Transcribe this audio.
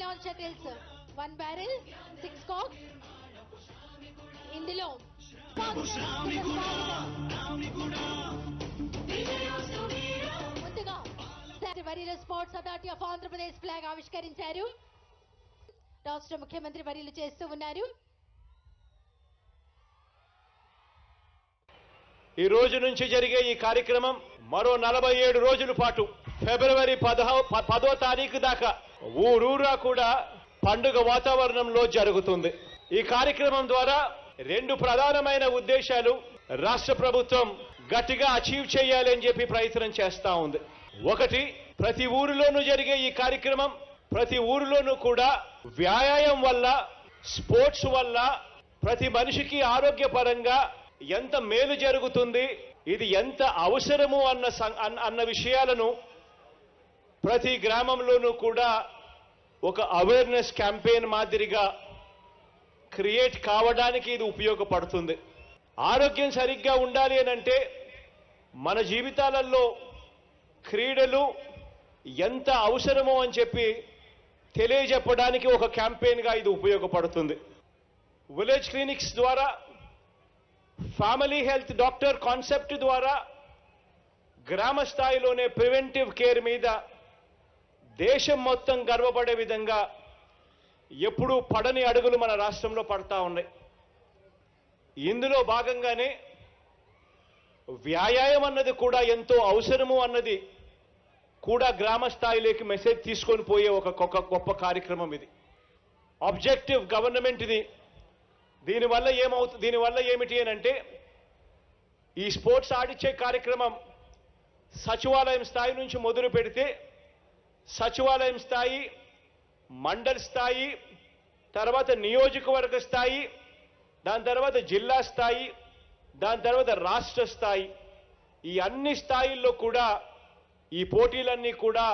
Nylon shuttles one barrel six cocks ఇందులో ముందుగా వర్యులు sports authority of Andhra Pradesh flag ఆవిష్కరించారు. రాష్ట్ర ముఖ్యమంత్రి వర్యులు చేస్తూ ఉన్నారు. ఈ రోజు నుంచి జరిగే ఈ కార్యక్రమం మరో నలభై ఏడు రోజుల పాటు ఫిబ్రవరి పదహ పదో తారీఖు దాకా ఊరూరా కూడా పండుగ వాతావరణంలో జరుగుతుంది. ఈ కార్యక్రమం ద్వారా రెండు ప్రధానమైన ఉద్దేశాలు రాష్ట్ర ప్రభుత్వం గట్టిగా అచీవ్ చేయాలని చెప్పి ప్రయత్నం చేస్తా ఉంది. ఒకటి ప్రతి ఊరిలోనూ జరిగే ఈ కార్యక్రమం ప్రతి ఊరిలోనూ కూడా వ్యాయామం వల్ల స్పోర్ట్స్ వల్ల ప్రతి మనిషికి ఆరోగ్యపరంగా ఎంత మేలు జరుగుతుంది ఇది ఎంత అవసరము అన్న సం- అన్న- అన్న విషయాలను ప్రతి గ్రామంలోనూ కూడా ఒక అవేర్నెస్ క్యాంపెయిన్ మాదిరిగా క్రియేట్ కావడానికి ఇది ఉపయోగపడుతుంది. ఆరోగ్యం సరిగ్గా ఉండాలి అని అంటే మన జీవితాలలో క్రీడలు ఎంత అవసరమో అని చెప్పి తెలియజెప్పడానికి ఒక క్యాంపెయిన్గా ఇది ఉపయోగపడుతుంది. విలేజ్ క్లినిక్స్ ద్వారా ఫ్యామిలీ హెల్త్ డాక్టర్ కాన్సెప్ట్ ద్వారా గ్రామ స్థాయిలోనే ప్రివెంటివ్ కేర్ మీద దేశం మొత్తం గర్వపడే విధంగా ఎప్పుడూ పడని అడుగులు మన రాష్ట్రంలో పడతా ఉన్నాయి. ఇందులో భాగంగానే వ్యాయామం అన్నది కూడా ఎంతో అవసరము అన్నది కూడా గ్రామ స్థాయిలోకి మెసేజ్ తీసుకొని పోయే ఒక గొప్ప కార్యక్రమం ఇది. ఆబ్జెక్టివ్ గవర్నమెంట్ ఇది. దీనివల్ల ఏమవుతుంది దీనివల్ల ఏమిటి అని అంటే ఈ స్పోర్ట్స్ ఆడిచ్చే కార్యక్రమం సచివాలయం స్థాయి నుంచి మొదలు పెడితే సచివాలయం స్థాయి మండల్ స్థాయి తర్వాత నియోజకవర్గ స్థాయి దాని తర్వాత జిల్లా స్థాయి దాని తర్వాత రాష్ట్ర స్థాయి. ఈ అన్ని స్థాయిల్లో కూడా ఈ పోటీలన్నీ కూడా